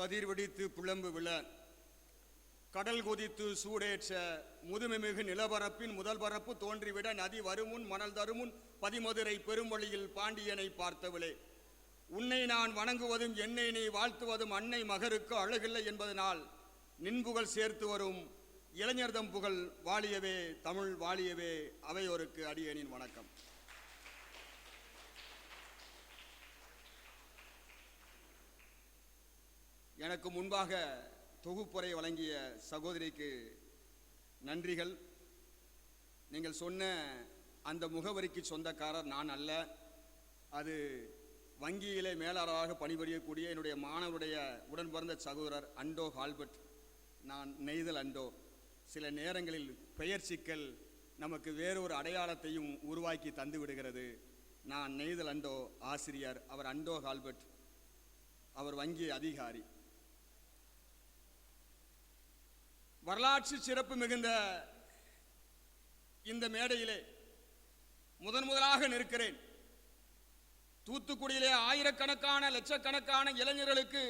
கதிர் வெடித்து புலம்பு விழ கடல் கொதித்து சூடேற்ற முதுமைமிகு நிலப்பரப்பின் முதல் பரப்பு தோன்றிவிட நதி வருமுன் மணல் தருமுன் பதிமதுரை பெருமொழியில் பாண்டியனை பார்த்தவளே. உன்னை நான் வணங்குவதும் என்னை நீ வாழ்த்துவதும் அன்னை மகருக்கு அழகில்லை என்பதனால் நின்புகழ் சேர்த்து வரும் இளைஞர்தம் புகழ் வாழியவே தமிழ் வாழியவே அவையோருக்கு அடியனின் வணக்கம். எனக்கு முன்பாக தொகுப்புரை வழங்கிய சகோதரிக்கு நன்றிகள். நீங்கள் சொன்ன அந்த முகவரிக்கு சொந்தக்காரர் நான் அல்ல. அது வங்கியிலே மேலாளராக பணிபுரியக்கூடிய என்னுடைய மாணவருடைய உடன் பிறந்த சகோதரர் அண்டோ ஹால்பர்ட். நான் நெய்தல் அண்டோ. சில நேரங்களில் பெயர் சிக்கல் நமக்கு வேறொரு அடையாளத்தையும் உருவாக்கி தந்து விடுகிறது. நான் நெய்தல் அண்டோ ஆசிரியர். அவர் அண்டோ ஹால்பர்ட். அவர் வங்கி அதிகாரி. வரலாற்று சிறப்பு மிகுந்த இந்த மேடையிலே முதன் முதலாக நிற்கிறேன். தூத்துக்குடியிலே ஆயிரக்கணக்கான லட்சக்கணக்கான இளைஞர்களுக்கு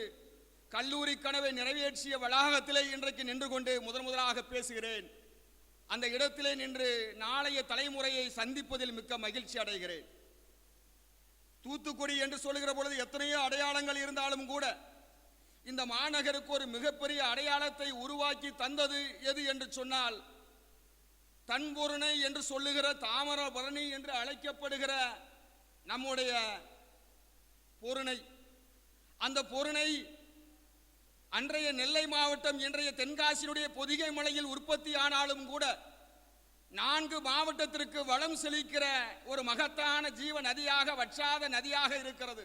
கல்லூரி கனவை நிறைவேற்றிய வளாகத்திலே இன்றைக்கு நின்று கொண்டு முதன் முதலாக பேசுகிறேன். அந்த இடத்திலே நின்று நாளைய தலைமுறையை சந்திப்பதில் மிக்க மகிழ்ச்சி அடைகிறேன். தூத்துக்குடி என்று சொல்லுகிற பொழுது எத்தனையோ அடையாளங்கள் இருந்தாலும் கூட இந்த மாநகருக்கு ஒரு மிகப்பெரிய அடையாளத்தை உருவாக்கி தந்தது எது என்று சொன்னால் தன்பொருணை என்று சொல்லுகிற தாமரபரணி என்று அழைக்கப்படுகிற நம்முடைய பொருணை. அந்த பொருணை அன்றைய நெல்லை மாவட்டம் இன்றைய தென்காசியினுடைய பொதிகை மலையில் உற்பத்தி ஆனாலும் கூட நான்கு மாவட்டத்திற்கு வளம் செழிக்கிற ஒரு மகத்தான ஜீவ நதியாக வற்றாத நதியாக இருக்கிறது.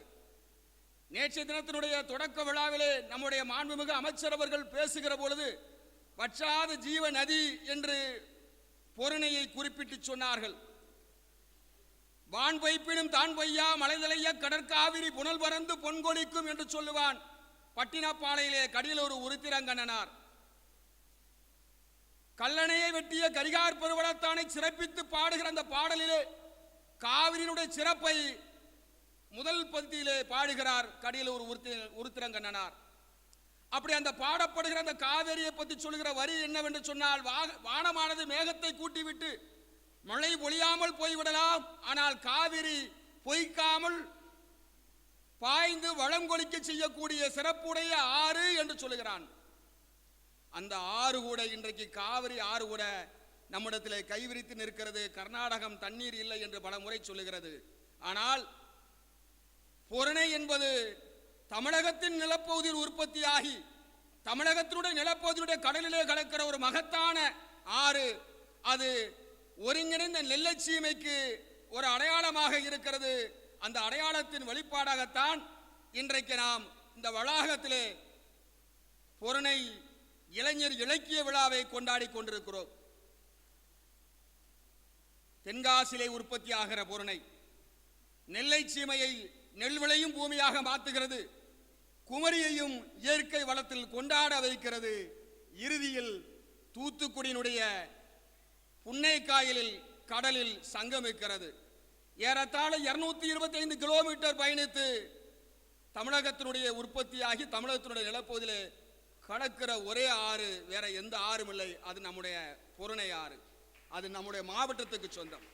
நேற்றைய தினத்தினுடைய தொடக்க விழாவிலே நம்முடைய மாண்புமிகு அமைச்சர் அவர்கள் பேசுகிற பொழுது வற்றாத ஜீவ நதி என்று பொருணையை குறிப்பிட்டு சொன்னார்கள். வான் வைப்பினும் தான் பொய்யா மலைதலைய கடற்காவிரி புனல் பறந்து பொன்கொழிக்கும் என்று சொல்லுவான் பட்டினப்பாளையிலே ஒரு உருத்திரங்கண்ணனார். கல்லணையை வெட்டிய கரிகார் பெருவளத்தானை சிறப்பித்து பாடுகிற அந்த பாடலிலே காவிரியினுடைய சிறப்பை முதல் பந்தியிலே பாடுகிறார் கடியலூர் ஒரு உருத்திரங்கண்ணனார் அப்படி அந்த பாடப்படுகிற அந்த காவேரியை பற்றி சொல்கிற வரி என்னவென்று சொன்னால் வானமானது மேகத்தை கூட்டிவிட்டு மழை ஒழியாமல் போய்விடலாம். ஆனால் காவிரி பொய்க்காமல் பாய்ந்து வளங்கொலிக்க செய்யக்கூடிய சிறப்புடைய ஆறு என்று சொல்லுகிறான். அந்த ஆறு கூட இன்றைக்கு காவிரி ஆறு கூட நம்மிடத்திலே கைவிரித்து நிற்கிறது. கர்நாடகம் தண்ணீர் இல்லை என்று பல முறை சொல்லுகிறது. ஆனால் பொருணை என்பது தமிழகத்தின் நிலப்பகுதியில் உற்பத்தியாகி தமிழகத்தினுடைய நிலப்பகுதியுடைய கடலிலே கலக்கிற ஒரு மகத்தான ஆறு அது ஒருங்கிணைந்த நெல்லைச்சீமைக்கு ஒரு அடையாளமாக இருக்கிறது. அந்த அடையாளத்தின் வெளிப்பாடாகத்தான் இன்றைக்கு நாம் இந்த வளாகத்திலே பொருணை இளைஞர் இலக்கிய விழாவை கொண்டாடி கொண்டிருக்கிறோம். தென்காசிலே உற்பத்தி ஆகிற பொருணை நெல்லை சீமையை நெல் விளையும் பூமியாக மாற்றுகிறது குமரியையும் இயற்கை வளத்தில் கொண்டாட வைக்கிறது. இறுதியில் தூத்துக்குடியினுடைய புன்னைக்காயலில் கடலில் சங்கமிக்கிறது ஏறத்தாழ இருநூத்தி இருபத்தி ஐந்து கிலோமீட்டர் பயணித்து தமிழகத்தினுடைய உற்பத்தியாகி தமிழகத்தினுடைய நிலப்பகுதியிலே கடக்கிற ஒரே ஆறு வேற எந்த ஆறும் இல்லை. அது நம்முடைய பொருணை ஆறு. அது நம்முடைய மாவட்டத்துக்கு சொந்தம்.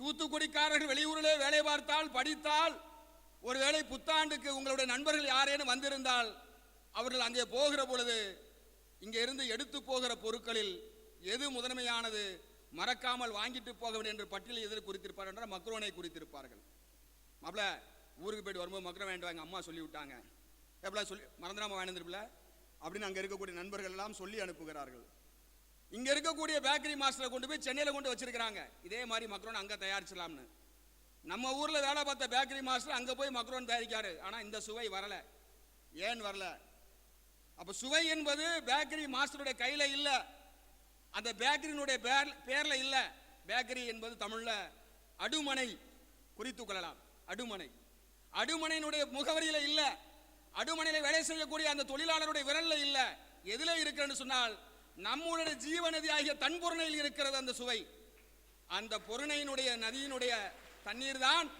தூத்துக்குடிக்காரர்கள் வெளியூரிலே வேலை பார்த்தால் படித்தால் ஒருவேளை புத்தாண்டுக்கு உங்களுடைய நண்பர்கள் யாரேனும் வந்திருந்தால் அவர்கள் அங்கே போகிற பொழுது இங்கே இருந்து எடுத்து போகிற பொருட்களில் எது முதன்மையானது மறக்காமல் வாங்கிட்டு போக வேண்டும் என்று பட்டியலில் எதிர் குறித்திருப்பார்கள் என்றால் மக்ரோனை குறித்திருப்பார்கள். மாப்பிள ஊருக்கு போயிட்டு வரும்போது மக்ரோன் வேண்டுவாங்க எங்கள் அம்மா சொல்லி விட்டாங்க. சொல்லி மறந்துடாமல் வாங்கிருப்பில்ல அப்படின்னு அங்கே இருக்கக்கூடிய நண்பர்கள் எல்லாம் சொல்லி அனுப்புகிறார்கள். இங்க இருக்கக்கூடிய பேக்கரி மாஸ்டரை கொண்டு போய் சென்னையில் கொண்டு வச்சிருக்கிறாங்க. இதே மாதிரி மக்ரோன் அங்கே தயாரிச்சலாம்னு நம்ம ஊரில் வேலை பார்த்த பேக்கரி மாஸ்டர் அங்கே போய் மக்ரோன் தயாரிக்காரு. ஆனால் இந்த சுவை வரல. ஏன் வரல? அப்போ சுவை என்பது பேக்கரி மாஸ்டருடைய கையில் இல்லை. அந்த பேக்கரியினுடைய பேர் பேரில் இல்லை. பேக்கரி என்பது தமிழில் அடுமனை குறித்து கொள்ளலாம். அடுமனை. அடுமனையினுடைய முகவரியில் இல்லை. அடுமனையில் வேலை செய்யக்கூடிய அந்த தொழிலாளருடைய விரலில் இல்லை. எதில் இருக்குன்னு சொன்னால் நம்முடைய ஜீவநதி ஆகிய தன்பொருணையில் இருக்கிறது அந்த சுவை. அந்த பொருணையினுடைய நதியினுடைய தண்ணீர் தான்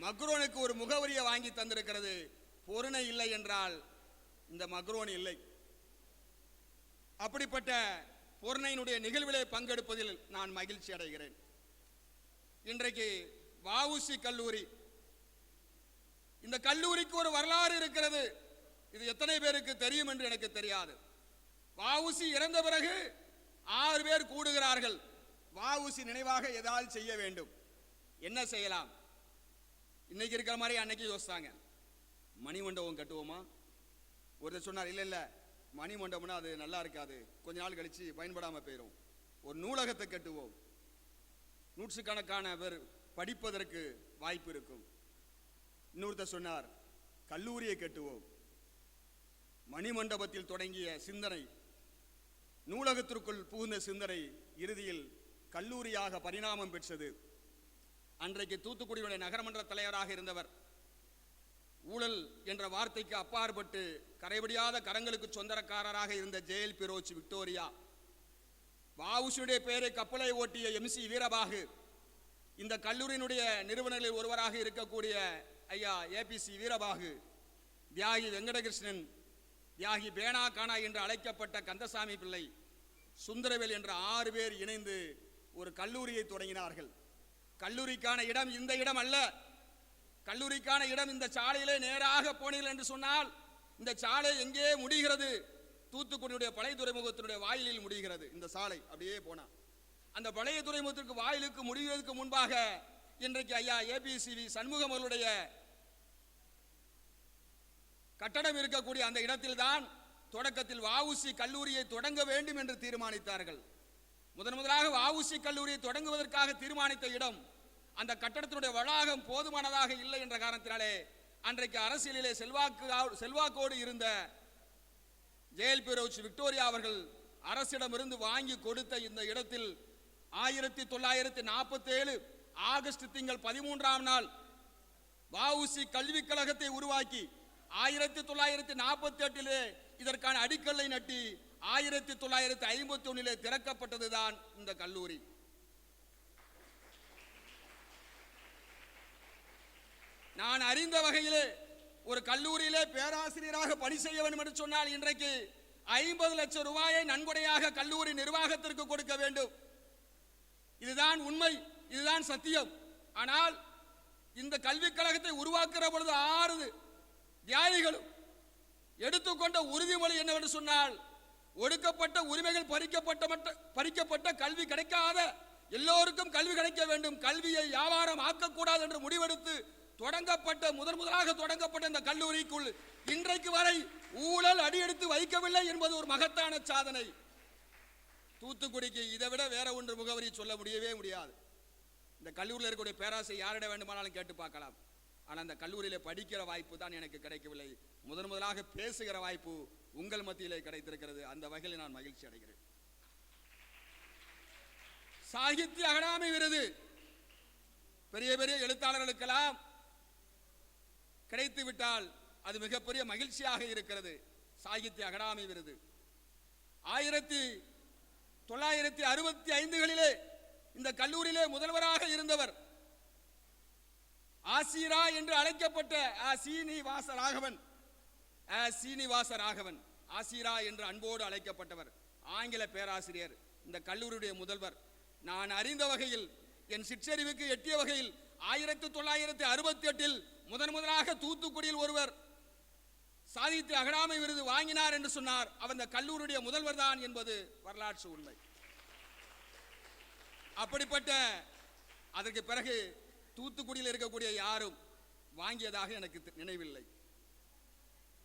மக்ரோனுக்கு ஒரு முகவரியை வாங்கி தந்திருக்கிறது. பொருணை இல்லை என்றால் இந்த மக்ரோன் இல்லை. அப்படிப்பட்ட பொருணையினுடைய நிகழ்விலே பங்கெடுப்பதில் நான் மகிழ்ச்சி அடைகிறேன். இன்றைக்கு வாவுசி கல்லூரி. இந்த கல்லூரிக்கு ஒரு வரலாறு இருக்கிறது. இது எத்தனை பேருக்கு தெரியும் என்று எனக்கு தெரியாது. வாவுசி இறந்த பிறகு ஆறு பேர் கூடுகிறார்கள். வாவுசி நினைவாக ஏதாவது செய்ய வேண்டும். என்ன செய்யலாம்? இன்னைக்கு இருக்கிற மாதிரி அன்னைக்கு யோசித்தாங்க மணிமண்டபம் கட்டுவோமா? ஒருத்தர் சொன்னார் இல்லை இல்லை மணிமண்டபம்னா அது நல்லா இருக்காது. கொஞ்ச நாள் கழிச்சு பயன்படாமல் போயிடும் ஒரு நூலகத்தை கட்டுவோம். நூற்றுக்கணக்கான பேர் படிப்பதற்கு வாய்ப்பு இருக்கும். இன்னொருத்தர் சொன்னார் கல்லூரியை கட்டுவோம். மணிமண்டபத்தில் தொடங்கிய சிந்தனை நூலகத்திற்குள் புகுந்த சிந்தனை இறுதியில் கல்லூரியாக பரிணாமம் பெற்றது. அன்றைக்கு தூத்துக்குடியுடைய நகரமன்ற தலைவராக இருந்தவர். ஊழல் என்ற வார்த்தைக்கு அப்பாற்பட்டு கரைபடியாத கரங்களுக்கு சொந்தக்காரராக இருந்த ஜெயல் பிரோச் விக்டோரியா வாவுசுடைய பெயரை கப்பலை ஓட்டிய எம்சி வீரபாகு இந்த கல்லூரியினுடைய நிறுவனர்களில் ஒருவராக இருக்கக்கூடிய ஐயா ஏபிசி வீரபாகு தியாகி வெங்கடகிருஷ்ணன் தியாகி பேனா கானா என்று அழைக்கப்பட்ட கந்தசாமி பிள்ளை சுந்தரவேல் என்ற ஆறு பேர் இணைந்து ஒரு கல்லூரியை தொடங்கினார்கள். கல்லூரிக்கான இடம் இந்த இடம் அல்ல. கல்லூரிக்கான இடம் இந்த சாலையிலே நேராக போனீர்கள் என்று சொன்னால் இந்த சாலை எங்கே முடிகிறது? தூத்துக்குடியுடைய பழைய துறைமுகத்தினுடைய வாயிலில் முடிகிறது. இந்த சாலை அப்படியே போனா. அந்த பழைய துறைமுகத்திற்கு வாயிலுக்கு முடிவதற்கு முன்பாக இன்றைக்கு ஐயா ஏபிசிவி சண்முகம் அவர்களுடைய கட்டடம் இருக்கக்கூடிய அந்த இடத்தில்தான் தொடக்கத்தில் வாவுசி கல்லூரியை தொடங்க வேண்டும் என்று தீர்மானித்தார்கள். முதன் முதலாக வாவுசி கல்லூரியை தொடங்குவதற்காக தீர்மானித்த இடம் அந்த கட்டடத்தினுடைய வளாகம் போதுமானதாக இல்லை என்ற காரணத்தினாலே அன்றைக்கு அரசியலிலே செல்வாக்கு செல்வாக்கோடு இருந்த ஜெயல் பிரோச் விக்டோரியா அவர்கள் அரசிடமிருந்து வாங்கி கொடுத்த இந்த இடத்தில் ஆயிரத்தி தொள்ளாயிரத்தி நாற்பத்தி ஏழு ஆகஸ்ட் திங்கள் பதிமூன்றாம் நாள் வாவுசி கல்விக் கழகத்தை உருவாக்கி ஆயிரத்தி தொள்ளாயிரத்தி நாற்பத்தி எட்டிலே இதற்கான அடிக்கல்லை நட்டி ஆயிரத்தி தொள்ளாயிரத்தி ஐம்பத்தி ஒன்னிலே திறக்கப்பட்டதுதான் இந்த கல்லூரி. நான் அறிந்த வகையிலே ஒரு கல்லூரியிலே பேராசிரியராக பணி செய்ய வேண்டும் என்று சொன்னால் இன்றைக்கு ஐம்பது லட்சம் ரூபாயை நன்கொடையாக கல்லூரி நிர்வாகத்திற்கு கொடுக்க வேண்டும். இதுதான் உண்மை இதுதான் சத்தியம். ஆனால் இந்த கல்விக் கழகத்தை உருவாக்குற பொழுது ஆறுது. தியாகிகளும் எடுத்துக்கொண்ட உறுதிமொழி என்னவென்று சொன்னால் ஒடுக்கப்பட்ட உரிமைகள் பறிக்கப்பட்ட பறிக்கப்பட்ட கல்வி கிடைக்காத எல்லோருக்கும் கல்வி கிடைக்க வேண்டும். கல்வியை வியாபாரம் ஆக்கக்கூடாது என்று முடிவெடுத்து தொடங்கப்பட்ட முதன் முதலாக தொடங்கப்பட்ட இந்த கல்லூரிக்குள் இன்றைக்கு வரை ஊழல் அடியெடுத்து வைக்கவில்லை என்பது ஒரு மகத்தான சாதனை. தூத்துக்குடிக்கு இதை விட வேற ஒன்று முகவரி சொல்ல முடியவே முடியாது. இந்த கல்லூரியில் இருக்கக்கூடிய பேராசை யாரிட வேண்டுமானாலும் கேட்டு பார்க்கலாம். ஆனால் அந்த கல்லூரியில படிக்கிற வாய்ப்பு தான் எனக்கு கிடைக்கவில்லை. முதன் முதலாக பேசுகிற வாய்ப்பு உங்கள் மத்தியிலே கிடைத்திருக்கிறது. அந்த வகையில் நான் மகிழ்ச்சி அடைகிறேன். சாகித்ய அகாடமி விருது. பெரிய பெரிய எழுத்தாளர்களுக்கெல்லாம் கிடைத்து விட்டால் அது மிகப்பெரிய மகிழ்ச்சியாக இருக்கிறது. சாகித்ய அகாடமி விருது. ஆயிரத்தி தொள்ளாயிரத்தி அறுபத்தி ஐந்துகளிலே இந்த கல்லூரியிலே முதல்வராக இருந்தவர் ஆசிரா என்று அழைக்கப்பட்ட சீனிவாச ராகவன். ஆ. சீனிவாச ராகவன். ஆசிரா என்று அன்போடு அழைக்கப்பட்டவர். ஆங்கில பேராசிரியர் இந்த கல்லூரியுடைய முதல்வர். நான் அறிந்த வகையில் என் சிற்றறிவுக்கு எட்டிய வகையில் ஆயிரத்தி தொள்ளாயிரத்தி அறுபத்தி எட்டில் முதன் முதலாக தூத்துக்குடியில் ஒருவர் சாதித்து அகடாமை விருது வாங்கினார் என்று சொன்னார். அவர் இந்த கல்லூரியுடைய முதல்வர் தான் என்பது வரலாற்று உண்மை. அப்படிப்பட்ட அதற்கு பிறகு தூத்துக்குடியில் இருக்கக்கூடிய யாரும் வாங்கியதாக எனக்கு நினைவில்லை.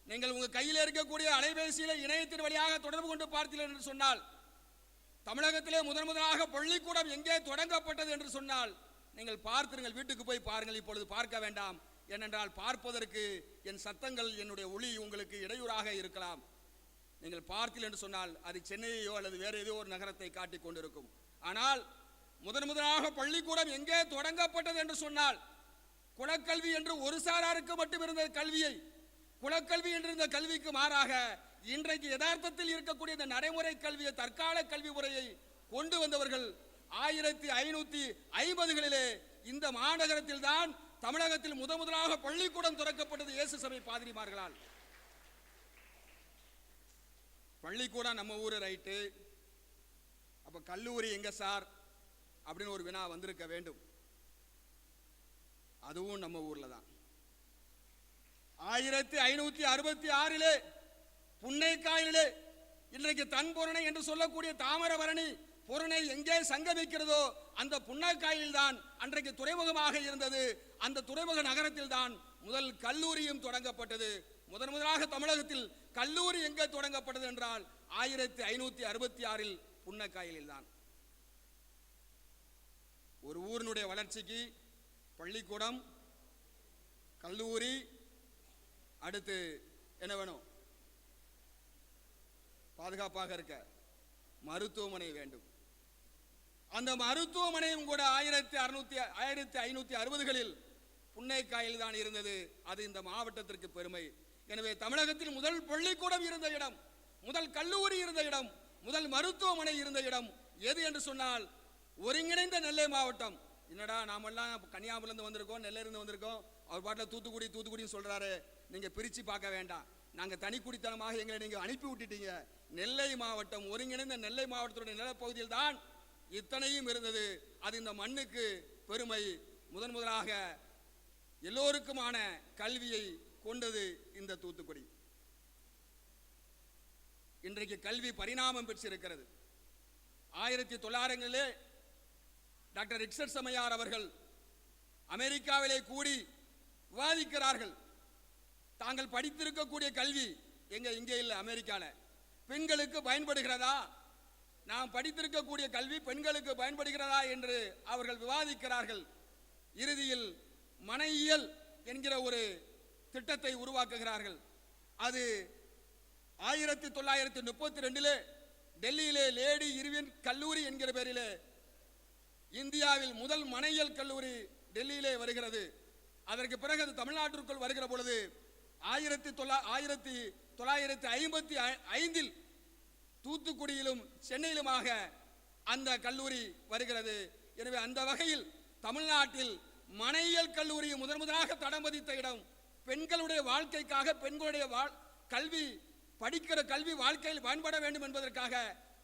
நீங்கள் உங்கள் கையில் இருக்கக்கூடிய அலைபேசியில் இணையத்தின் வழியாக தொடர்பு கொண்டு பார்த்தீர்கள் என்று சொன்னால் தமிழகத்திலே முதன் முதலாக பள்ளிக்கூடம் எங்கே தொடங்கப்பட்டது என்று சொன்னால் நீங்கள் பார்த்திருங்கள் வீட்டுக்கு போய் பாருங்கள் இப்பொழுது பார்க்க வேண்டாம். ஏனென்றால் பார்ப்பதற்கு என் சத்தங்கள் என்னுடைய ஒளி உங்களுக்கு இடையூறாக இருக்கலாம். நீங்கள் பார்த்தீர்கள் என்று சொன்னால் அது சென்னையோ அல்லது வேறு ஏதோ ஒரு நகரத்தை காட்டிக் கொண்டிருக்கும். ஆனால் முதன் முதலாக பள்ளிக்கூடம் எங்கே தொடங்கப்பட்டது என்று சொன்னால் குலக்கல்வி என்று ஒரு சாராருக்கு மட்டும் இருந்த கல்வியை குலக்கல்வி என்று இருந்த கல்விக்கு மாறாக இன்றைக்கு யதார்த்தத்தில் இருக்கக்கூடிய இந்த நடைமுறை கல்வியை தற்கால கல்வி முறையை கொண்டு வந்தவர்கள் ஆயிரத்தி ஐநூத்தி ஐம்பதுகளிலே இந்த மாநகரத்தில் தான் தமிழகத்தில் முத முதலாக பள்ளிக்கூடம் திறக்கப்பட்டது இயேசு சபை பாதிரிமார்களால். பள்ளிக்கூடம் நம்ம ஊர் ரைட்டு. அப்ப கல்லூரி எங்க சார்? அப்படின்னு ஒரு வினா வந்திருக்க வேண்டும். அதுவும் நம்ம ஊர்ல தான். ஆயிரத்தி ஐநூத்தி அறுபத்தி ஆறிலே புன்னைக்காயிலே இன்றைக்கு தன் பொருணை என்று சொல்லக்கூடிய தாமிரபரணி பொருணை எங்கே சங்கமிக்கிறதோ அந்த புன்னக்காயில் தான் அன்றைக்கு துறைமுகமாக இருந்தது. அந்த துறைமுக நகரத்தில் தான் முதல் கல்லூரியும் தொடங்கப்பட்டது. முதன் முதலாக தமிழகத்தில் கல்லூரி எங்கே தொடங்கப்பட்டது என்றால் ஆயிரத்தி ஐநூத்தி அறுபத்தி ஆறில் புன்னக்காயிலில் தான் ஒரு ஊரினுடைய வளர்ச்சிக்கு பள்ளிக்கூடம் கல்லூரி அடுத்து என்ன வேணும்? பாதுகாப்பாக இருக்க மருத்துவமனை வேண்டும். அந்த மருத்துவமனையும் கூட ஆயிரத்தி அறுநூத்தி ஆயிரத்தி ஐநூத்தி அறுபதுகளில் புன்னைக்காயில் தான் இருந்தது. அது இந்த மாவட்டத்திற்கு பெருமை. எனவே தமிழகத்தில் முதல் பள்ளிக்கூடம் இருந்த இடம் முதல் கல்லூரி இருந்த இடம் முதல் மருத்துவமனை இருந்த இடம் எது என்று சொன்னால் ஒருங்கிணைந்த நெல்லை மாவட்டம். என்னடா நாமெல்லாம் கன்னியாகுமரிலேருந்து வந்திருக்கோம் நெல்லையிலிருந்து வந்திருக்கோம். அவர் பாட்டில் தூத்துக்குடி தூத்துக்குடின்னு சொல்கிறாரு நீங்கள் பிரித்து பார்க்க வேண்டாம். நாங்கள் தனிக்குடித்தனமாக எங்களை நீங்கள் அனுப்பி விட்டுட்டீங்க. நெல்லை மாவட்டம் ஒருங்கிணைந்த நெல்லை மாவட்டத்துடைய நிலப்பகுதியில் தான் இத்தனையும் இருந்தது. அது இந்த மண்ணுக்கு பெருமை. முதன் முதலாக எல்லோருக்குமான கல்வியை கொண்டது இந்த தூத்துக்குடி. இன்றைக்கு கல்வி பரிணாமம் பெற்றிருக்கிறது. ஆயிரத்தி தொள்ளாயிரங்களிலே டாக்டர் ரிக்ஷட் சமையார் அவர்கள் அமெரிக்காவிலே கூடி விவாதிக்கிறார்கள். தாங்கள் படித்திருக்கக்கூடிய கல்வி எங்க இங்கே இல்லை அமெரிக்காவில் பெண்களுக்கு பயன்படுகிறதா? நாம் படித்திருக்கக்கூடிய கல்வி பெண்களுக்கு பயன்படுகிறதா என்று அவர்கள் விவாதிக்கிறார்கள். இறுதியில் மனையியல் என்கிற ஒரு திட்டத்தை உருவாக்குகிறார்கள். அது ஆயிரத்தி தொள்ளாயிரத்தி முப்பத்தி ரெண்டிலே டெல்லியிலே லேடி இருவின் கல்லூரி என்கிற பேரிலே இந்தியாவில் முதல் மனையியல் கல்லூரி டெல்லியிலே வருகிறது. அதற்கு பிறகு அது தமிழ்நாட்டிற்குள் வருகிற பொழுது ஆயிரத்தி தொள்ளா ஆயிரத்தி தொள்ளாயிரத்தி ஐம்பத்தி ஐ- ஐந்தில் தூத்துக்குடியிலும் சென்னையிலுமாக அந்த கல்லூரி வருகிறது. எனவே அந்த வகையில் தமிழ்நாட்டில் மனையியல் கல்லூரி முதன் முதலாக தடம் பதித்த இடம் பெண்களுடைய வாழ்க்கைக்காக பெண்களுடைய வாழ் கல்வி படிக்கிற கல்வி வாழ்க்கையில் பயன்பட வேண்டும் என்பதற்காக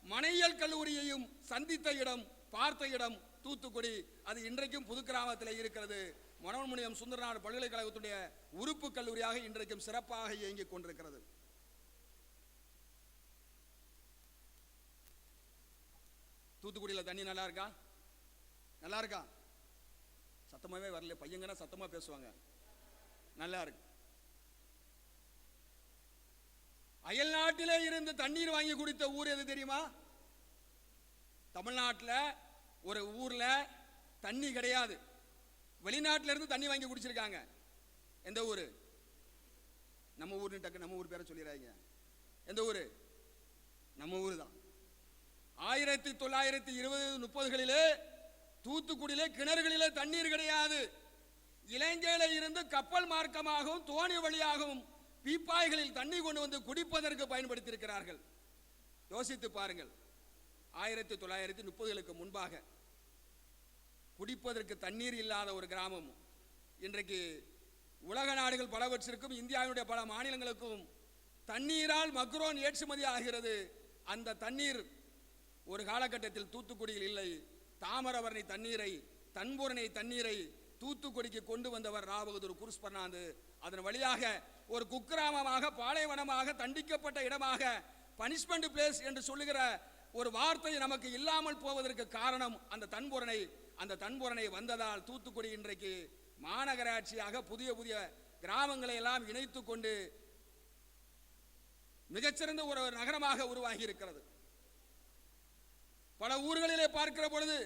மனையியல் கல்லூரியையும் சந்தித்த இடம் பார்த்த இடம் தூத்துக்குடி அது இன்றைக்கும் புது கிராமத்தில் இருக்கிறது. மனோன்மணியம் சுந்தரநாடு பல்கலைக்கழகத்துடைய உறுப்பு கல்லூரியாக இன்றைக்கும் சிறப்பாக இயங்கிக் கொண்டிருக்கிறது. தூத்துக்குடியில் தண்ணி நல்லா இருக்கா? நல்லா இருக்கா? சத்தமாவே வரல. பையங்கன்னா சத்தமா பேசுவாங்க. நல்லா இருக்கு. அயல் நாட்டிலே இருந்து தண்ணீர் வாங்கி குடித்த ஊர் எது தெரியுமா? தமிழ்நாட்டில் ஒரு ஊர்ல தண்ணி கிடையாது. வெளிநாட்டிலேருந்து தண்ணி வாங்கி குடிச்சிருக்காங்க. எந்த ஊரு? நம்ம ஊர்னு டக்கு நம்ம ஊர் பேரை சொல்லிடுறாங்க எந்த ஊரு? நம்ம ஊர் தான் ஆயிரத்தி தொள்ளாயிரத்தி இருபது முப்பதுகளிலே தூத்துக்குடியிலே கிணறுகளிலே தண்ணீர் கிடையாது. இலங்கையில இருந்து கப்பல் மார்க்கமாகவும் தோணி வழியாகவும் பீப்பாய்களில் தண்ணி கொண்டு வந்து குடிப்பதற்கு பயன்படுத்தியிருக்கிறார்கள். யோசித்து பாருங்கள். ஆயிரத்தி தொள்ளாயிரத்தி முப்பதுகளுக்கு முன்பாக குடிப்பதற்கு தண்ணீர் இல்லாத ஒரு கிராமம். இன்றைக்கு உலக நாடுகள் பலவற்றிற்கும் இந்தியாவினுடைய பல மாநிலங்களுக்கும் தண்ணீரால் மக்ரோன் ஏற்றுமதி ஆகிறது. அந்த தண்ணீர் ஒரு காலகட்டத்தில் தூத்துக்குடியில் இல்லை. தாமரவர்ணி தண்ணீரை தன்பூரணி தண்ணீரை தூத்துக்குடிக்கு கொண்டு வந்தவர் ராபகதூர் குருஸ் பர்னாந்து அதன் வழியாக ஒரு குக்கிராமமாக பாலைவனமாக தண்டிக்கப்பட்ட இடமாக பனிஷ்மெண்ட் பிளேஸ் என்று சொல்லுகிற ஒரு வார்த்தை நமக்கு இல்லாமல் போவதற்கு காரணம் அந்த தன்பூரணை அந்த தன்புரணை வந்ததால் தூத்துக்குடி இன்றைக்கு மாநகராட்சியாக புதிய புதிய கிராமங்களை எல்லாம் இணைத்து கொண்டு மிகச்சிறந்த ஒரு நகரமாக உருவாகி இருக்கிறது. பல ஊர்களிலே பார்க்கிற பொழுது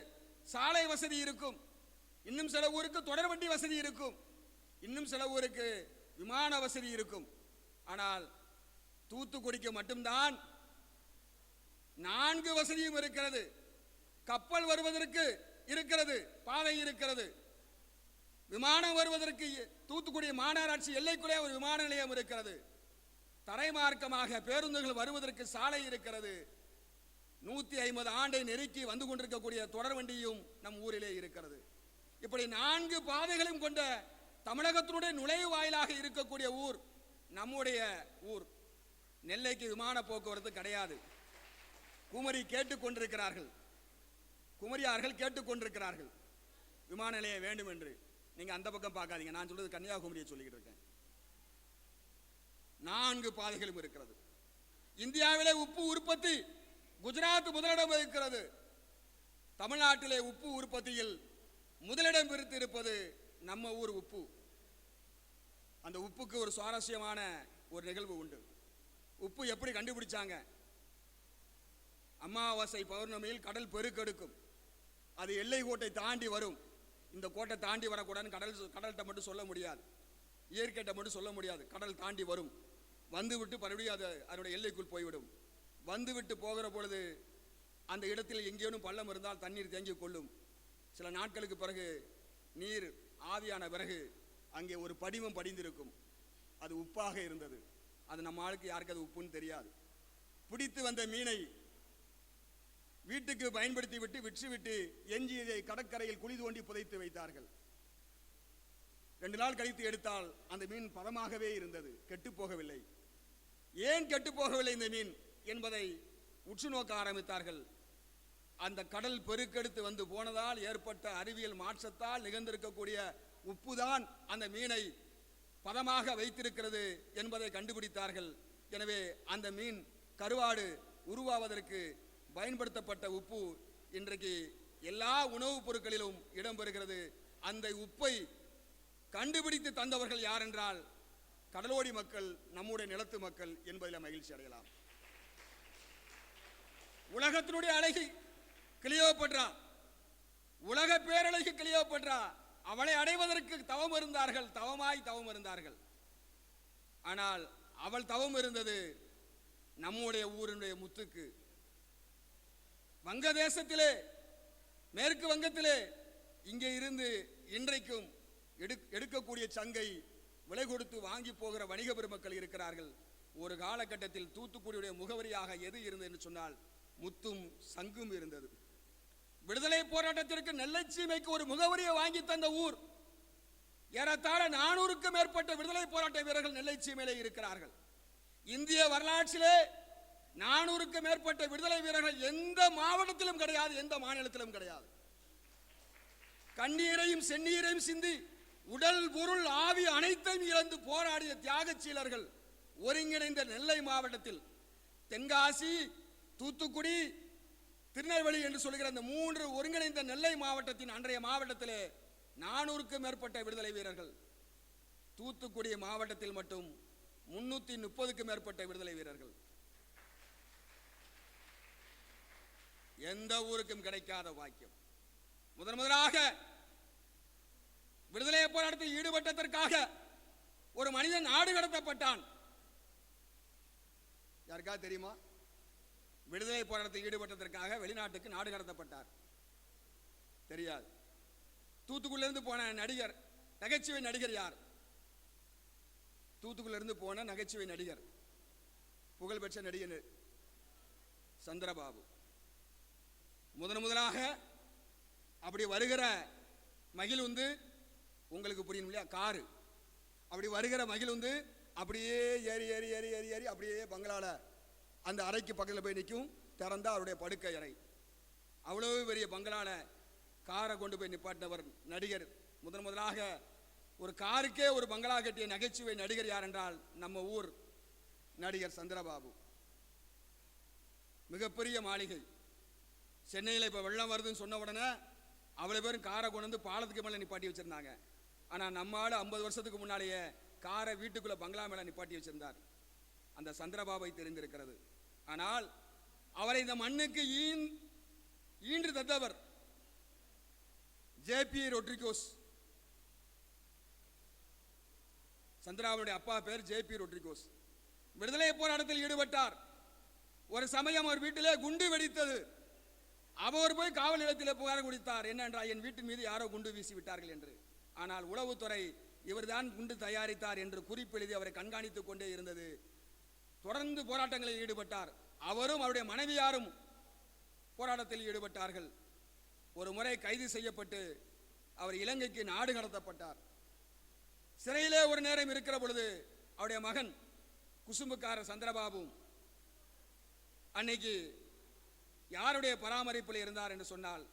சாலை வசதி இருக்கும். இன்னும் சில ஊருக்கு தொடர் வண்டி வசதி இருக்கும். இன்னும் சில ஊருக்கு விமான வசதி இருக்கும். ஆனால் தூத்துக்குடிக்கு மட்டும்தான் நான்கு வசதியும் இருக்கிறது. கப்பல் வருவதற்கு இருக்கிறது பாதை இருக்கிறது. விமானம் வருவதற்கு தூத்துக்குடி மாநகராட்சி எல்லைக்குள்ளே ஒரு விமான நிலையம் இருக்கிறது. தரைமார்க்கமாக பேருந்துகள் வருவதற்கு சாலை இருக்கிறது. நூத்தி ஐம்பது ஆண்டை நெருக்கி வந்து கொண்டிருக்கக்கூடிய தொடர் வண்டியும் நம் ஊரிலே இருக்கிறது. இப்படி நான்கு பாதைகளும் கொண்ட தமிழகத்தினுடைய நுழைவாயிலாக இருக்கக்கூடிய ஊர் நம்முடைய ஊர். நெல்லைக்கு விமான போக்குவரத்து கிடையாது. குமரி கேட்டுக்கொண்டிருக்கிறார்கள். குமரியார்கள் கேட்டுக்கொண்டிருக்கிறார்கள். விமான நிலையம் வேண்டும் என்று. நீங்க அந்த பக்கம் பார்க்காதீங்க. நான் சொல்றது கன்னியாகுமரியை சொல்லிக்கிட்டு இருக்கேன். நான்கு பாதைகளும் இருக்கிறது. இந்தியாவிலே உப்பு உற்பத்தி குஜராத் முதலிடம் இருக்கிறது. தமிழ்நாட்டிலே உப்பு உற்பத்தியில் முதலிடம் பிரித்து இருப்பது நம்ம ஊர் உப்பு. அந்த உப்புக்கு ஒரு சுவாரஸ்யமான ஒரு நிகழ்வு உண்டு. உப்பு எப்படி கண்டுபிடிச்சாங்க? அமாவாசை பௌர்ணமியில் கடல் பெருக்கெடுக்கும் அது எல்லை கோட்டை தாண்டி வரும். இந்த கோட்டை தாண்டி வரக்கூடாதுன்னு கடல் கடல்கிட்ட மட்டும் சொல்ல முடியாது. இயற்கைட்ட மட்டும் சொல்ல முடியாது. கடல் தாண்டி வரும். வந்துவிட்டு மறுபடியும் அது அதனுடைய எல்லைக்குள் போய்விடும். வந்துவிட்டு போகிற பொழுது அந்த இடத்தில் எங்கேயோனும் பள்ளம் இருந்தால் தண்ணீர் தேங்கி கொள்ளும். சில நாட்களுக்கு பிறகு நீர் ஆவியான பிறகு அங்கே ஒரு படிமம் படிந்திருக்கும். அது உப்பாக இருந்தது. அது நம்ம ஆளுக்கு யாருக்கு அது உப்புன்னு தெரியாது. பிடித்து வந்த மீனை வீட்டுக்கு பயன்படுத்தி விட்டு விற்றுவிட்டு எஞ்சியதை கடற்கரையில் குழி தோண்டி புதைத்து வைத்தார்கள். ரெண்டு நாள் கழித்து எடுத்தால் அந்த மீன் பதமாகவே இருந்தது கெட்டு போகவில்லை. ஏன் கெட்டு போகவில்லை இந்த மீன் என்பதை உற்று நோக்க ஆரம்பித்தார்கள். அந்த கடல் பெருக்கெடுத்து வந்து போனதால் ஏற்பட்ட அறிவியல் மாற்றத்தால் நிகழ்ந்திருக்கக்கூடிய உப்புதான் அந்த மீனை பதமாக வைத்திருக்கிறது என்பதை கண்டுபிடித்தார்கள். எனவே அந்த மீன் கருவாடு உருவாவதற்கு பயன்படுத்தப்பட்ட உப்பு இன்றைக்கு எல்லா உணவுப் பொருட்களிலும் இடம்பெறுகிறது அந்த உப்பை கண்டுபிடித்து தந்தவர்கள் யார் என்றால் கடலோடி மக்கள் நம்முடைய நிலத்து மக்கள் என்பதில் மகிழ்ச்சி அடையலாம். உலகத்தினுடைய அழகி கிளியோபட்ரா உலக பேரழகி கிளியோபட்ரா அவளை அடைவதற்கு தவம் இருந்தார்கள் தவமாய் தவம் இருந்தார்கள். ஆனால் அவள் தவம் இருந்தது நம்முடைய ஊரினுடைய முத்துக்கு. வங்கதேசத்திலே மேற்கு வங்கத்திலே இங்கே இருந்து இன்றைக்கும் எடு- எடுக்கக்கூடிய சங்கை விலை கொடுத்து வாங்கி போகிற வணிக பெருமக்கள் இருக்கிறார்கள். ஒரு காலகட்டத்தில் தூத்துக்குடியுடைய முகவரியாக எது இருந்தது என்று சொன்னால் முத்தும் சங்கும் இருந்தது. விடுதலை போராட்டத்திற்கு நெல்லச்சீமைக்கு ஒரு முகவரியை வாங்கி தந்த ஊர். ஏறத்தாழ நானூறுக்கும் மேற்பட்ட விடுதலை போராட்ட வீரர்கள் நெல்லைச்சீமையிலே இருக்கிறார்கள். இந்திய வரலாற்றிலே நானூறுக்கும் மேற்பட்ட விடுதலை வீரர்கள் எந்த மாவட்டத்திலும் கிடையாது எந்த மாநிலத்திலும் கிடையாது. கண்ணீரையும் செந்நீரையும் சிந்தி உடல் பொருள் ஆவி அனைத்தையும் இழந்து போராடிய தியாகச்சீலர்கள் ஒருங்கிணைந்த நெல்லை மாவட்டத்தில். தென்காசி தூத்துக்குடி திருநெல்வேலி என்று சொல்கிற அந்த மூன்று ஒருங்கிணைந்த நெல்லை மாவட்டத்தின் அன்றைய மாவட்டத்திலே நானூறுக்கும் மேற்பட்ட விடுதலை வீரர்கள். தூத்துக்குடி மாவட்டத்தில் மட்டும் முன்னூத்தி முப்பதுக்கும் மேற்பட்ட விடுதலை வீரர்கள். எந்த ஊருக்கும் கிடைக்காத வாக்கியம் முதன் முதலாக விடுதலை போராட்டத்தில் ஈடுபட்டதற்காக ஒரு மனிதன் நாடு கடத்தப்பட்டான். யாருக்கா தெரியுமா? விடுதலை போராட்டத்தில் ஈடுபட்டதற்காக வெளிநாட்டுக்கு நாடு கடத்தப்பட்டார். தெரியாது. தூத்துக்குள்ள இருந்து போன நடிகர் நகைச்சுவை நடிகர் யார்? தூத்துக்குள்ள இருந்து போன நகைச்சுவை நடிகர் புகழ்பெற்ற நடிகர் சந்திரபாபு. முதன் முதலாக அப்படி வருகிற மகிழ் வந்து உங்களுக்கு புரியும் இல்லையா? காரு. அப்படி வருகிற மகிழுந்து அப்படியே ஏறி ஏறி ஏறி ஏறி ஏறி அப்படியே பங்களால அந்த அறைக்கு பக்கத்தில் போய் நிற்கும் திறந்தா அவருடைய படுக்கை அறை. அவ்வளோ பெரிய பங்களால காரை கொண்டு போய் நிப்பாட்டினவர் நடிகர். முதன் முதலாக ஒரு காருக்கே ஒரு பங்களா கட்டிய நகைச்சுவை நடிகர் யார் என்றால் நம்ம ஊர் நடிகர் சந்திரபாபு. மிகப்பெரிய மாளிகை. சென்னையில் இப்போ வெள்ளம் வருதுன்னு சொன்ன உடனே அவ்வளோ பேரும் காரை கொண்டு வந்து பாலத்துக்கு மேலே நிப்பாட்டி வச்சிருந்தாங்க. ஆனால் நம்ம ஆள் ஐம்பது வருஷத்துக்கு முன்னாலேயே காரை வீட்டுக்குள்ளே பங்களா மேலே நிப்பாட்டி வச்சிருந்தார். அந்த சந்திரபாபை தெரிந்திருக்கிறது. ஆனால் அவரை இந்த மண்ணுக்கு ஈன் ஈன்று தந்தவர் ஜேபி ரொட்ரிகோஸ். சந்திராவுடைய அப்பா பேர் ஜேபி ரொட்ரிகோஸ். விடுதலை போராட்டத்தில் ஈடுபட்டார். ஒரு சமயம் அவர் வீட்டிலே குண்டு வெடித்தது. அவர் போய் காவல் நிலையத்தில் புகார் கொடுத்தார். என்னென்றால் என் வீட்டு மீது யாரோ குண்டு வீசி விட்டார்கள் என்று. ஆனால் உளவுத்துறை இவர்தான் குண்டு தயாரித்தார் என்று குறிப்பெழுதி அவரை கண்காணித்துக் கொண்டே இருந்தது. தொடர்ந்து போராட்டங்களில் ஈடுபட்டார். அவரும் அவருடைய மனைவியாரும் போராட்டத்தில் ஈடுபட்டார்கள். ஒரு முறை கைது செய்யப்பட்டு அவர் இலங்கைக்கு நாடு கடத்தப்பட்டார். சிறையிலே ஒரு நேரம் இருக்கிற பொழுது அவருடைய மகன் குசும்புக்காரர் சந்திரபாபு அன்னைக்கு யாருடைய பராமரிப்பில் இருந்தார் என்று சொன்னால்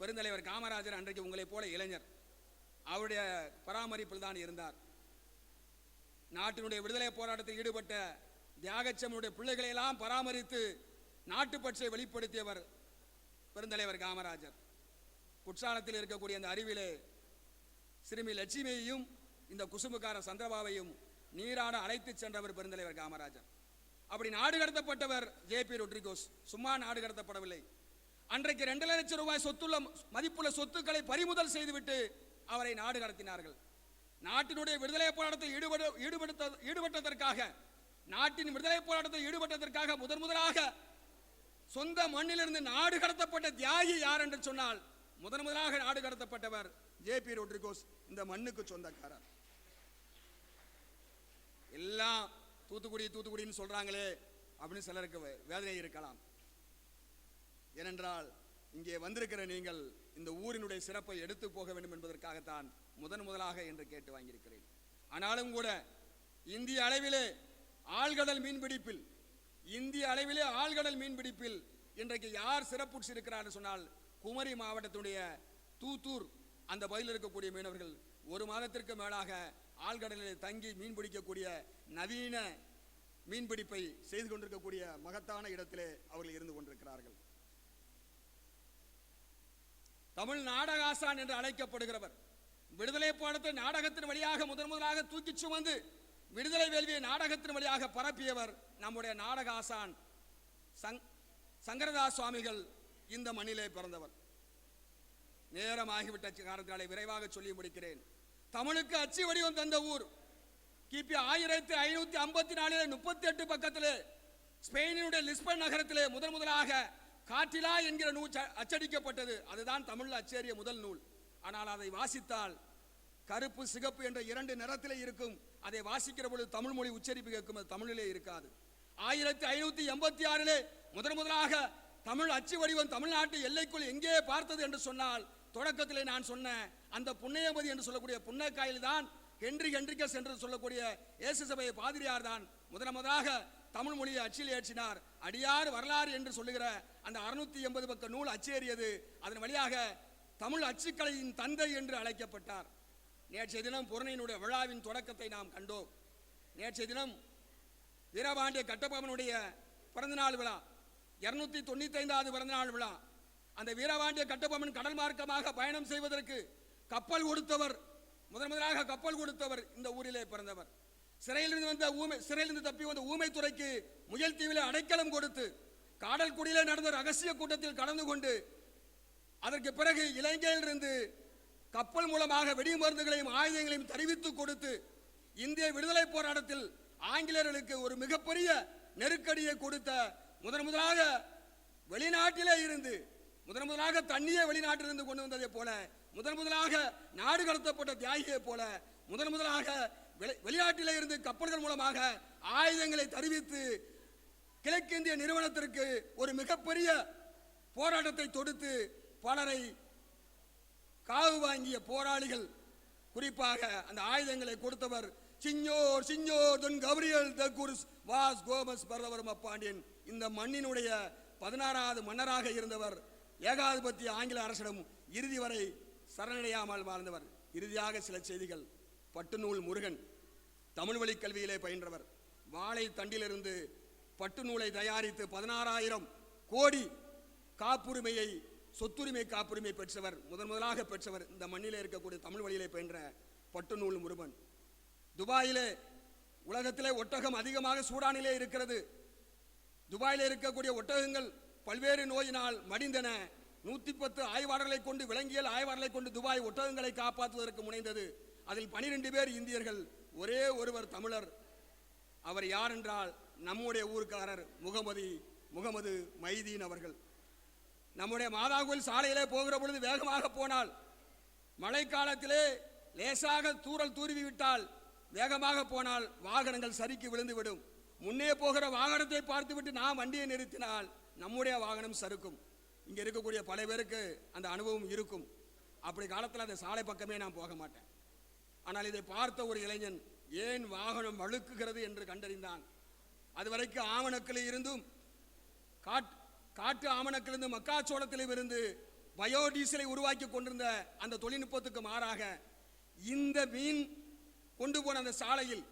பெருந்தலைவர் காமராஜர் அன்றைக்கு உங்களைப் போல இளைஞர். அவருடைய பராமரிப்பில் தான் இருந்தார். நாட்டினுடைய விடுதலை போராட்டத்தில் ஈடுபட்ட தியாகச்சமனுடைய பிள்ளைகளை எல்லாம் பராமரித்து நாட்டுப்பற்றை வெளிப்படுத்தியவர் பெருந்தலைவர் காமராஜர். குற்றாலத்தில் இருக்கக்கூடிய அந்த அருவிலே சிறுமி லட்சுமியையும் இந்த குசும்புக்கார சந்திரபாவையும் நீராட அழைத்துச் சென்றவர் பெருந்தலைவர் காமராஜர். அப்படி நாடு கடத்தப்பட்டவர் ஜே பி ரொட்ரிகோஸ். சும்மா நாடு கடத்தப்படவில்லை. அன்றைக்கு ரெண்டு லட்சம் ரூபாய் சொத்துள்ள மதிப்புள்ள சொத்துக்களை பறிமுதல் செய்துவிட்டு அவரை நாடு கடத்தினார்கள். நாட்டினுடைய விடுதலை போராட்டத்தில் ஈடுபட ஈடுபடுத்த ஈடுபட்டதற்காக நாட்டின் விடுதலை போராட்டத்தில் ஈடுபட்டதற்காக முதன் முதலாக சொந்த மண்ணிலிருந்து நாடு கடத்தப்பட்ட தியாகி யார் என்று சொன்னால் முதன் முதலாக நாடு கடத்தப்பட்டவர் ஜே பி ரோட்ரிகோஸ் இந்த மண்ணுக்கு சொந்தக்காரர். எல்லாம் தூத்துக்குடி தூத்துக்குடின்னு சொல்றாங்களே அப்படின்னு சிலருக்கு வேதனை இருக்கலாம். ஏனென்றால் இங்கே வந்திருக்கிற நீங்கள் இந்த ஊரினுடைய சிறப்பை எடுத்து போக வேண்டும் என்பதற்காகத்தான் முதன் முதலாக என்று கேட்டு வாங்கியிருக்கிறேன். ஆனாலும் கூட இந்திய அளவிலே ஆழ்கடல் மீன்பிடிப்பில் இந்திய அளவிலே ஆழ்கடல் மீன்பிடிப்பில் இன்றைக்கு யார் சிறப்புற்று இருக்கிறார் சொன்னால் குமரி மாவட்டத்துடைய தூத்தூர் அந்த பகுதியில் இருக்கக்கூடிய மீனவர்கள் ஒரு மாதத்திற்கு மேலாக ஆழ்கடலில் தங்கி மீன் பிடிக்கக்கூடிய நவீன மீன்பிடிப்பை செய்து கொண்டிருக்கக்கூடிய மகத்தான இடத்திலே அவர்கள் இருந்து கொண்டிருக்கிறார்கள். தமிழ் நாடகாசான் என்று அழைக்கப்படுகிறவர். விடுதலை போராட்டத்தை நாடகத்தின் வழியாக முதன் முதலாக தூக்கி சுமந்து விடுதலை வேள்வியை நாடகத்தின் வழியாக பரப்பியவர் நம்முடைய நாடக ஆசான் சங் சங்கரதாஸ் சுவாமிகள் இந்த மண்ணிலே பிறந்தவர். நேரமாகிவிட்ட காரணத்தினாலே விரைவாக சொல்லி முடிக்கிறேன். தமிழுக்கு அச்சு வடிவம் தந்த ஊர். கிபி ஆயிரத்தி ஐநூத்தி ஐம்பத்தி நாலிலே முப்பத்தி எட்டு பக்கத்தில் ஸ்பெயினுடைய லிஸ்பன் நகரத்திலே முதன் முதலாக காற்றிலா என்கிற நூல் அச்சடிக்கப்பட்டது. அதுதான் தமிழ்ல அச்சேறிய முதல் நூல். ஆனால் அதை வாசித்தால் கருப்பு சிகப்பு என்ற இரண்டு நிறத்திலே இருக்கும். அதை வாசிக்கிற பொழுது தமிழ் மொழி உச்சரிப்பு கேட்கும். அது தமிழிலே இருக்காது. ஆயிரத்தி ஐநூத்தி எண்பத்தி ஆறிலே முதன் முதலாக தமிழ் அச்சு வடிவம் தமிழ்நாட்டு எல்லைக்குள் எங்கே பார்த்தது என்று சொன்னால் தொடக்கத்திலே நான் சொன்ன அந்த புண்ணியபதி என்று சொல்லக்கூடிய புன்னக்காயில் தான் ஹென்றி ஹென்றிகஸ் என்று சொல்லக்கூடிய இயேசு சபை பாதிரியார் தான். முதன் முதலாக தமிழ் மொழியை அச்சில் ஏற்றினார். அடியார் வரலாறு என்று சொல்லுகிற அந்த அறுநூத்தி எண்பது பக்க நூல் அச்சேறியது அதன் வழியாக தமிழ் அச்சுக்கலையின் தந்தை என்று அழைக்கப்பட்டார். நேற்றைய தினம் புறணையினுடைய விழாவின் தொடக்கத்தை நாம் கண்டோம். நேற்றைய தினம் வீரபாண்டிய கட்டபொம்மனுடைய பிறந்தநாள் விழா இருநூத்தி தொண்ணூத்தி ஐந்தாவது பிறந்தநாள் விழா. அந்த வீரபாண்டிய கட்டபொம்மன் கடல் மார்க்கமாக பயணம் செய்வதற்கு கப்பல் கொடுத்தவர் முதன் முதலாக கப்பல் கொடுத்தவர் இந்த ஊரிலே பிறந்தவர். சிறையிலிருந்து வந்த ஊமை சிறையிலிருந்து தப்பி வந்த ஊமைத்துறைக்கு முயல் தீவிலே அடைக்கலம் கொடுத்து காடல்குடியிலே நடந்த ரகசிய கூட்டத்தில் கலந்து கொண்டு அதற்கு பிறகு இலங்கையிலிருந்து கப்பல் மூலமாக வெடி மருந்துகளையும் ஆயுதங்களையும் தெரிவித்து கொடுத்து இந்திய விடுதலை போராட்டத்தில் ஆங்கிலேயர்களுக்கு ஒரு மிகப்பெரிய நெருக்கடியை கொடுத்த முதன் முதலாக வெளிநாட்டிலே இருந்து முதன் முதலாக தண்ணியை வெளிநாட்டிலிருந்து கொண்டு வந்ததை போல முதன் முதலாக நாடு கடத்தப்பட்ட தியாகியை போல முதன் முதலாக வெளிநாட்டில இருந்து கப்பல்கள் மூலமாக ஆயுதங்களை தெரிவித்து கிழக்கிந்திய நிறுவனத்திற்கு ஒரு மிகப்பெரிய போராட்டத்தை தொடுத்து பலரை காவு வாங்கிய போராளிகள் குறிப்பாக அந்த ஆயுதங்களை கொடுத்தவர் சிஞ்சோர் சிஞ்சோர் Dom Gabriel da Cruz Vaz Gomes Paradavarma Pandiyan. இந்த மண்ணினுடைய பதினாறாவது மன்னராக இருந்தவர் ஏகாதிபத்திய ஆங்கில அரசிடம் இறுதி வரை சரணடையாமல் வாழ்ந்தவர். இறுதியாக சில செய்திகள். பட்டுநூல் முருகன் தமிழ் வழி கல்வியிலே பயின்றவர். வாழை தண்டிலிருந்து பட்டு நூலை தயாரித்து பதினாறாயிரம் கோடி காப்புரிமையை சொத்துரிமை காப்புரிமை பெற்றவர் முதன் முதலாக பெற்றவர் இந்த மண்ணிலே இருக்கக்கூடிய தமிழ் வழியிலே பயின்ற பட்டு நூல் முருகன். துபாயிலே உலகத்திலே ஒட்டகம் அதிகமாக சூடானிலே இருக்கிறது. துபாயிலே இருக்கக்கூடிய ஒட்டகங்கள் பல்வேறு நோயினால் மடிந்தன. நூத்தி பத்து ஆய்வாளர்களை கொண்டு விலங்கியல் ஆய்வாளர்களை கொண்டு துபாய் ஒட்டகங்களை காப்பாற்றுவதற்கு முனைந்தது. அதில் பனிரெண்டு பேர் இந்தியர்கள் ஒரே ஒருவர் தமிழர். அவர் யார் என்றால் நம்முடைய ஊர்க்காரர் முகமதி முகமது மைதீன் அவர்கள். நம்முடைய மாதாகோயில் சாலையிலே போகிற பொழுது வேகமாக போனால் மழைக்காலத்திலே லேசாக தூறல் தூருவி விட்டால் வேகமாக போனால் வாகனங்கள் சறுக்கி விழுந்துவிடும். முன்னே போகிற வாகனத்தை பார்த்துவிட்டு நாம் வண்டியை நிறுத்தினால் நம்முடைய வாகனம் சறுக்கும். இங்கே இருக்கக்கூடிய பல பேருக்கு அந்த அனுபவம் இருக்கும். அப்படி காலத்தில் அந்த சாலை பக்கமே நான் போக மாட்டேன். ஆனால் இதை பார்த்த ஒரு இளைஞன் ஏன் வாகனம் வழுக்குகிறது என்று கண்டறிந்தான். அதுவரைக்கும் ஆவணக்கில் இருந்தும் காட் காட்டு ஆமணக்கிலிருந்து மக்காச்சோளத்திலும் இருந்து பயோடீசலை உருவாக்கி கொண்டிருந்த அந்த தொழில்நுட்பத்துக்கு மாறாக இந்த மீன் கொண்டு போன அந்த சாலையில்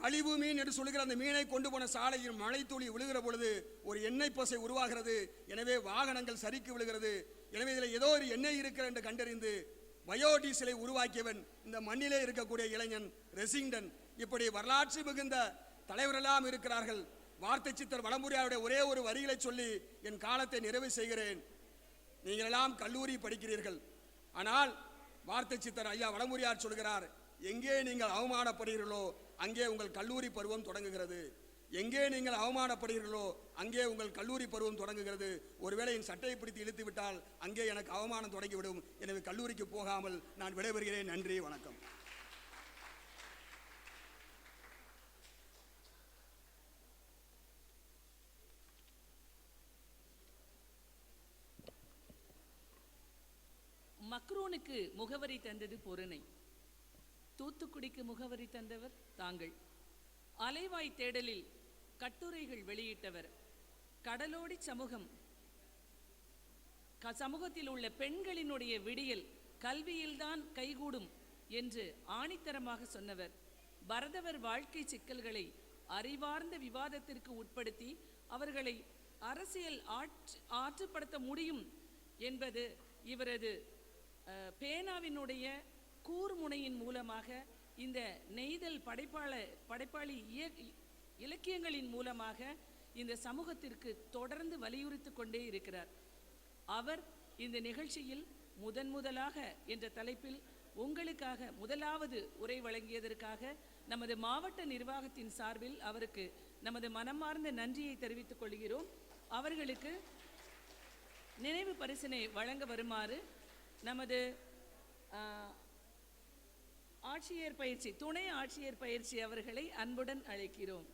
கழிவு மீன் என்று சொல்லுகிற அந்த மீனை கொண்டு போன சாலையில் மழை துளி விழுகிற பொழுது ஒரு எண்ணெய் பசை உருவாகிறது. எனவே வாகனங்கள் சரிக்கு விழுகிறது. எனவே இதில் ஏதோ ஒரு எண்ணெய் இருக்கிற என்று கண்டறிந்து பயோடீசலை உருவாக்கியவன் இந்த மண்ணிலே இருக்கக்கூடிய இளைஞன் ரெசிங்டன். இப்படி வரலாற்று மிகுந்த தலைவரெல்லாம் இருக்கிறார்கள். வார்த்தை சித்தர் வளமுறையாருடைய ஒரே ஒரு வரிகளை சொல்லி என் காலத்தை நிறைவு செய்கிறேன். நீங்களெல்லாம் கல்லூரி படிக்கிறீர்கள். ஆனால் வார்த்தை சித்தர் ஐயா வளமுறையார் சொல்கிறார் எங்கே நீங்கள் அவமானப்படுகிறீர்களோ அங்கே உங்கள் கல்லூரி பருவம் தொடங்குகிறது. எங்கே நீங்கள் அவமானப்படுகிறீர்களோ அங்கே உங்கள் கல்லூரி பருவம் தொடங்குகிறது. ஒருவேளை என் சட்டையை பிடித்து இழுத்து விட்டால் அங்கே எனக்கு அவமானம் தொடங்கிவிடும். எனவே கல்லூரிக்கு போகாமல் நான் விடைபெறுகிறேன். நன்றி வணக்கம். மக்ரூனுக்கு முகவரி தந்தது பொருணை. தூத்துக்குடிக்கு முகவரி தந்தவர் தாங்கள். அலைவாய் தேடலில் கட்டுரைகள் வெளியிட்டவர் கடலோடி சமூகம். சமூகத்தில் உள்ள பெண்களினுடைய விடியல் கல்வியில்தான் கைகூடும் என்று ஆணித்தரமாக சொன்னவர். பரதவர் வாழ்க்கை சிக்கல்களை அறிவார்ந்த விவாதத்திற்கு உட்படுத்தி அவர்களை அரசியல் ஆற்று ஆற்றுப்படுத்த முடியும் என்பது இவரது பேனாவினுடைய கூர்முனையின் மூலமாக இந்த நெய்தல் படைப்பாள படைப்பாளி இலக்கியங்களின் மூலமாக இந்த சமூகத்திற்கு தொடர்ந்து வலியுறுத்தி கொண்டே இருக்கிறார். அவர் இந்த நிகழ்ச்சியில் முதன் முதலாக என்ற தலைப்பில் உங்களுக்காக முதலாவது உரை வழங்கியதற்காக நமது மாவட்ட நிர்வாகத்தின் சார்பில் அவருக்கு நமது மனமார்ந்த நன்றியை தெரிவித்துக் கொள்கிறோம். அவர்களுக்கு நினைவு பரிசினை வழங்க வருமாறு நமது ஆட்சியர் பயிற்சி துணை ஆட்சியர் பயிற்சி அவர்களை அன்புடன் அழைக்கிறோம்.